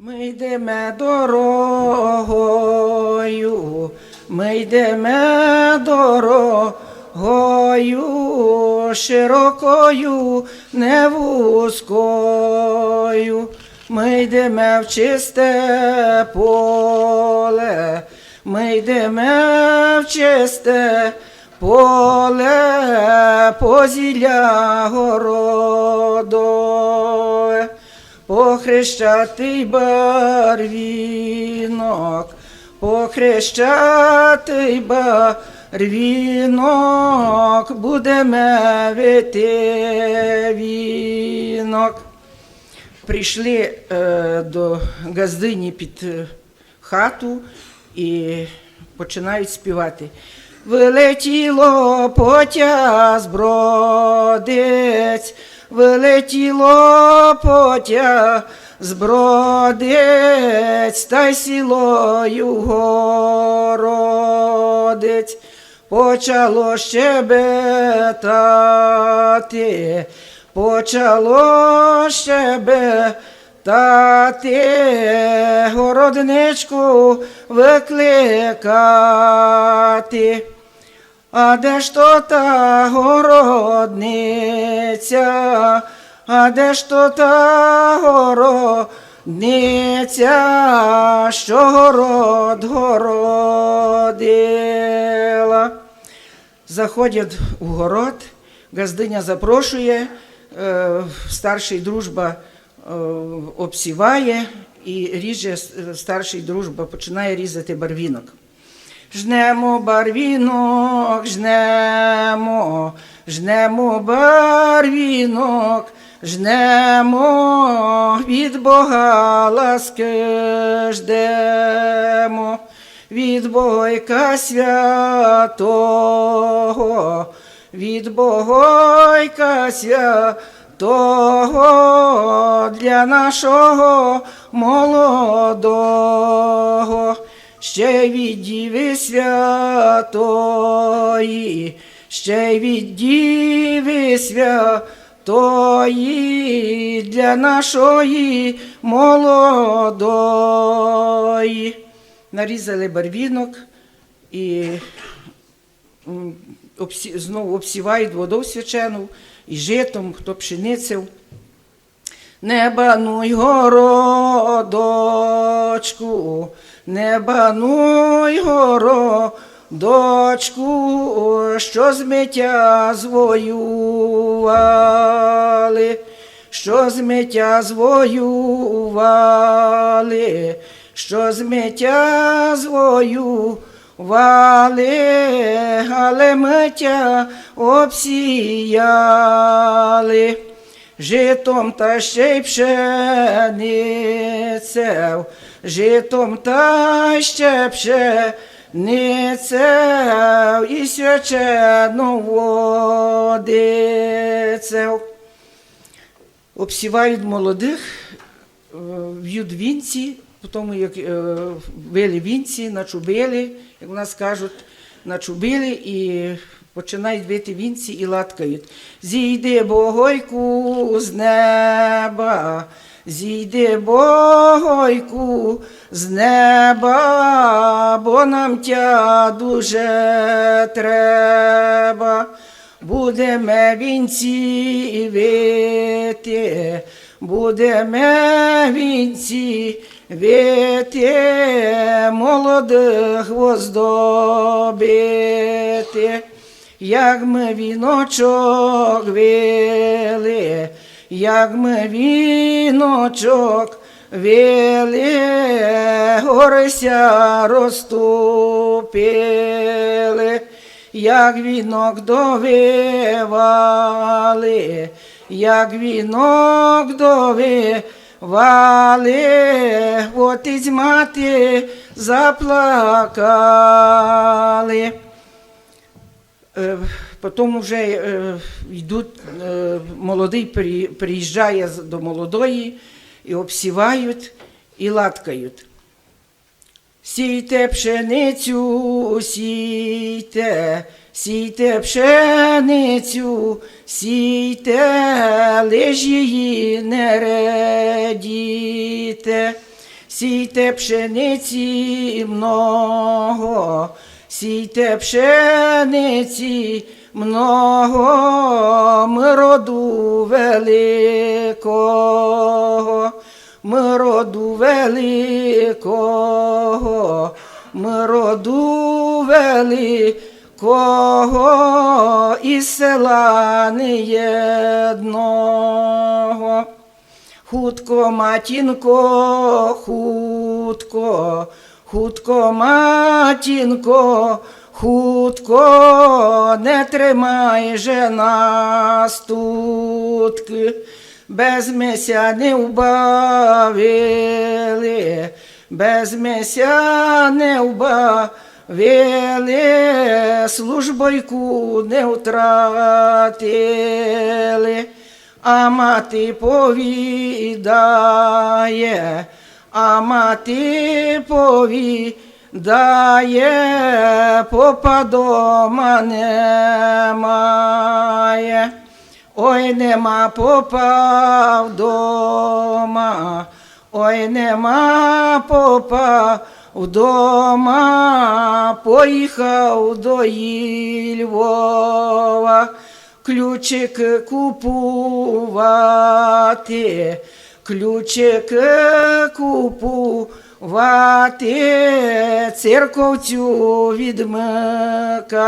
Ми йдемо дорогою, ми йдемо дорогою, широкою, не вузькою. Ми йдемо в чисте поле, ми йдемо в чисте поле, позіля городове похрещатий барвінок, похрещатий барвінок, будемо вити вінок. Прийшли е, до газдині під е, хату і починають співати. Вилетіло потя з бродець, вилетіло потя з бродець, та й сілою городець. Почало щебетати, почало щебетати, городничку викликати. А де ж то та городниця, а де ж то та городниця, що город городила. Заходять у город, газдиня запрошує, е, старший дружба е, обсіває і ріже е, старший дружба, починає різати барвінок. Жнемо барвінок, жнемо, жнемо барвінок, жнемо, від Бога ласки ждемо, від Бойка святого, від Богойка святого, для нашого молодого ще від Діви святої, ще від Діви святої, для нашої молодої. Нарізали барвінок і обсі- знову обсівають водою свячену і житом, хто пшеницю. Не бануй городочку, не бануй городочку, що змиття звоювали, що змиття звоювали, що змиття звоювали, але миття обсіяли. Житом та ще й пшеницею, житом та ще пшеницею і свячену водицею. Обсівають молодих, е, в'ють вінці, потім як е, вили вінці, начубили, як у нас кажуть, начубили і починають бити вінці і латкають. Зійди богойку з неба, зійди богойку з неба, бо нам тя дуже треба. Будемо вінці вити, будемо вінці вити, молодих воздобити. Як ми віночок вили, як ми віночок вили, горися розступили, як вінок довивали, як вінок довивали, от із мати заплакали. Потім вже е, йдуть, е, молодий при- приїжджає до молодої і обсівають і латкають. Сійте пшеницю, сійте, сійте пшеницю, сійте, лиш її не редіте. сійте пшениці много, сійте пшениці много, ми роду великого, ми роду великого, ми роду великого із села неєдного. Хутко, матінко, хутко, хутко, матінко, хутко, не тримай же нас тутки, без меся не вбавили, без меся не вбавили, службойку не втратили. А мати повідає, а мати повідає, попа дома немає. Ой, нема попа вдома, ой, нема попа вдома, поїхав до Львова ключик купувати, ключик купувати, церковцю відмикати.